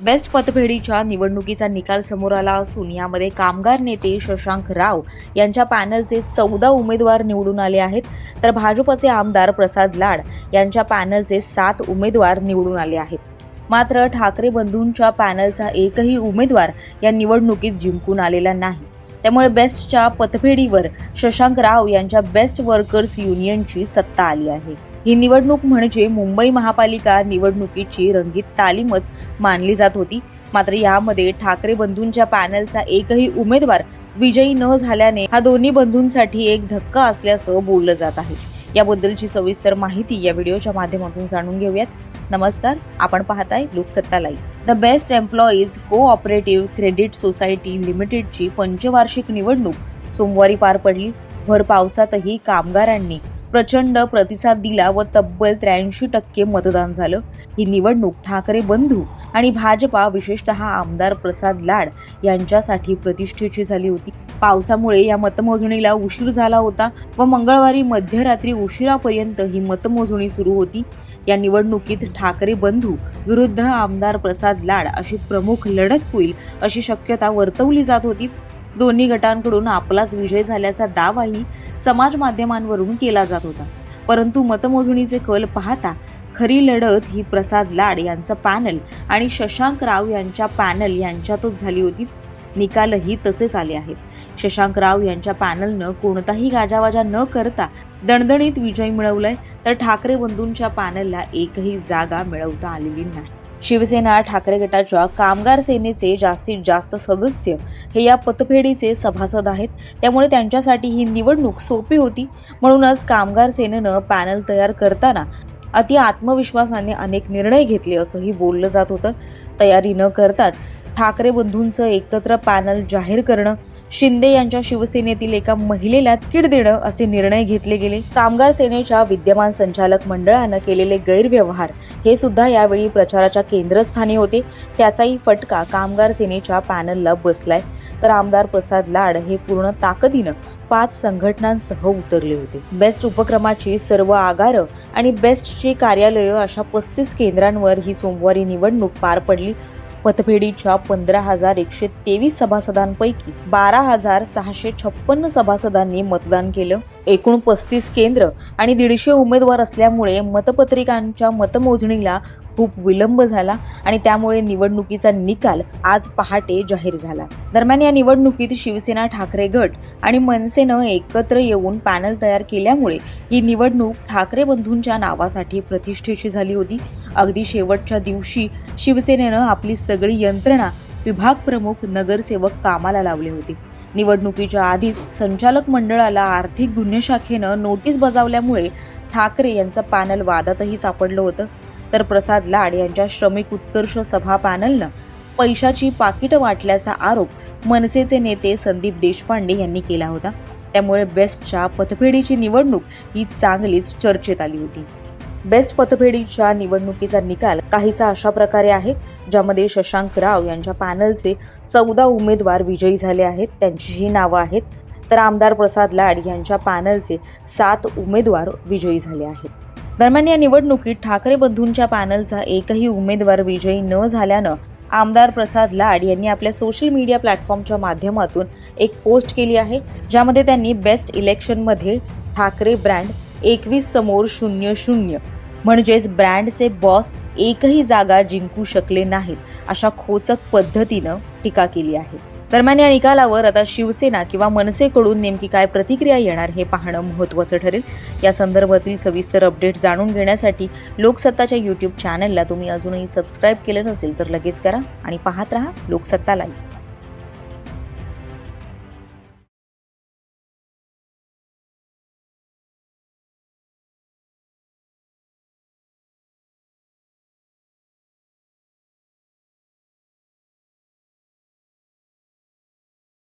Best पतपेढीच्या निवडणुकीचा निकाल समोर आला असून यामध्ये कामगार नेते शशांक राव यांच्या पॅनलचे चौदा उमेदवार निवडून आले आहेत. तर भाजपचे आमदार प्रसाद लाड यांच्या पॅनलचे सात उमेदवार निवडून आले आहेत. मात्र ठाकरे बंधूंच्या पॅनलचा एकही उमेदवार या निवडणुकीत जिंकून आलेला नाही. त्यामुळे बेस्टच्या पतपेढीवर शशांक राव यांच्या बेस्ट वर्कर्स युनियनची सत्ता आली आहे. ही निवडणूक म्हणजे मुंबई महापालिका निवडणुकीची रंगीत तालीमच मानली जात होती. मात्र यामध्ये ठाकरे बंधूंच्या पॅनलचा एकही उमेदवार विजयी न झाल्याने हा दोन्ही बंधूंसाठी एक धक्का असल्याचं बोललं जात आहे. याबद्दलची सविस्तर माहिती या व्हिडिओच्या माध्यमातून जाणून घेऊयात. नमस्कार आपण पाहताय Loksatta live. The best employees cooperative credit society लिमिटेडची पंचवार्षिक निवडणूक सोमवारी पार पडली. भर पावसातही कामगारांनी प्रचंड प्रतिसाद दिला व तब्बल त्र्याऐंशी टक्के मतदान झालं. ही निवडणूक ठाकरे बंधू आणि भाजपा विशेषतः आमदार प्रसाद लाड यांच्यासाठी प्रतिष्ठेची झाली होती. पावसामुळे या मतमोजणीला उशीर झाला होता व मंगळवारी मध्यरात्री उशिरापर्यंत ही मतमोजणी सुरू होती. या निवडणुकीत ठाकरे बंधू विरुद्ध आमदार प्रसाद लाड अशी प्रमुख लढत होईल अशी शक्यता वर्तवली जात होती. दोन्ही गटांकडून आपलाच विजय झाल्याचा दावाही समाज माध्यमांवरून केला जात होता. परंतु मतमोजणीचे कल पाहता खरी लढत ही प्रसाद लाड यांचं पॅनल आणि शशांक राव यांच्या पॅनल यांच्यातच झाली होती. निकालही तसेच आले आहेत. शशांक राव यांच्या पॅनलनं कोणताही गाजावाजा न करता दणदणीत विजय मिळवलाय तर ठाकरे बंधूंच्या पॅनलला एकही जागा मिळवता आलेली नाही. शिवसेना ठाकरे गटाच्या कामगार सेनेचे जास्तीत जास्त सदस्य हे या पतफेडीचे सभासद आहेत. त्यामुळे त्यांच्यासाठी ही निवडणूक सोपी होती. म्हणूनच कामगार सेनेनं पॅनल तयार करताना अति आत्मविश्वासाने अनेक निर्णय घेतले असंही बोललं जात होतं. तयारी न करताच ठाकरे बंधूंचं एकत्र पॅनल जाहीर करणं शिंदे यांच्या शिवसेनेतील एका महिलेला तिकीट देणं असे निर्णय घेतले गेले. कामगार सेनेच्या विद्यमान संचालक मंडळानं केलेले गैरव्यवहार हे सुद्धा यावेळी प्रचाराच्या केंद्रस्थानी होते. त्याचाही फटका कामगार सेनेच्या पॅनलला बसलाय. तर आमदार प्रसाद लाड हे पूर्ण ताकदीनं पाच संघटनांसह उतरले होते. बेस्ट उपक्रमाची सर्व आगारं आणि बेस्टची कार्यालयं अशा पस्तीस केंद्रांवर ही सोमवारी निवडणूक पार पडली. पतपेढीच्या पंधरा हजार एकशे तेवीस सभासदांपैकी बारा हजार सहाशे छप्पन्न सभासदांनी मतदान केलं. एकूण पस्तीस केंद्र आणि दीडशे उमेदवार असल्यामुळे मतपत्रिकांच्या मतमोजणीला खूप विलंब झाला आणि त्यामुळे निवडणुकीचा निकाल आज पहाटे जाहीर झाला. दरम्यान या निवडणुकीत शिवसेना ठाकरे गट आणि मनसेनं एकत्र येऊन पॅनल तयार केल्यामुळे ही निवडणूक ठाकरे बंधूंच्या नावासाठी प्रतिष्ठेची झाली होती. अगदी शेवटच्या दिवशी शिवसेनेनं आपली सगळी यंत्रणा विभाग प्रमुख नगरसेवक कामाला लावले होते. निवडणुकीच्या आधीच संचालक मंडळाला आर्थिक गुन्हे शाखेनं नोटीस बजावल्यामुळे ठाकरे यांचं पॅनल वादातही सापडलं होतं. तर प्रसाद लाड यांच्या श्रमिक उत्कर्ष सभा पॅनलनं पैशाची पाकिटं वाटल्याचा आरोप मनसेचे नेते संदीप देशपांडे यांनी केला होता. त्यामुळे बेस्टच्या पतपेढीची निवडणूक ही चांगलीच चर्चेत आली होती. बेस्ट पतपेढीच्या निवडणुकीचा निकाल काहीसा अशा प्रकारे आहे ज्यामध्ये शशांक राव यांच्या पॅनलचे चौदा उमेदवार विजयी झाले आहेत त्यांचीही नावं आहेत. तर आमदार प्रसाद लाड यांच्या पॅनलचे सात उमेदवार विजयी झाले आहेत. दरम्यान या निवडणुकीत ठाकरे बंधूंच्या पॅनलचा एकही उमेदवार विजयी न झाल्यानं आमदार प्रसाद लाड यांनी आपल्या सोशल मीडिया प्लॅटफॉर्मच्या माध्यमातून एक पोस्ट केली आहे ज्यामध्ये त्यांनी बेस्ट इलेक्शनमध्ये ठाकरे ब्रँड एकवीस समोर शून्य शून्य म्हणजेच ब्रँडचे बॉस एकही जागा जिंकू शकले नाहीत अशा खोचक पद्धतीनं टीका केली आहे. दरम्यान या निकालावर आता शिवसेना किंवा मनसेकडून नेमकी काय प्रतिक्रिया येणार हे पाहणं महत्त्वाचं ठरेल. या संदर्भातील सविस्तर अपडेट जाणून घेण्यासाठी लोकसत्ताच्या यूट्यूब चॅनलला तुम्ही अजूनही सबस्क्राईब केलं नसेल तर लगेच करा आणि पाहत राहा लोकसत्ता लाईव्ह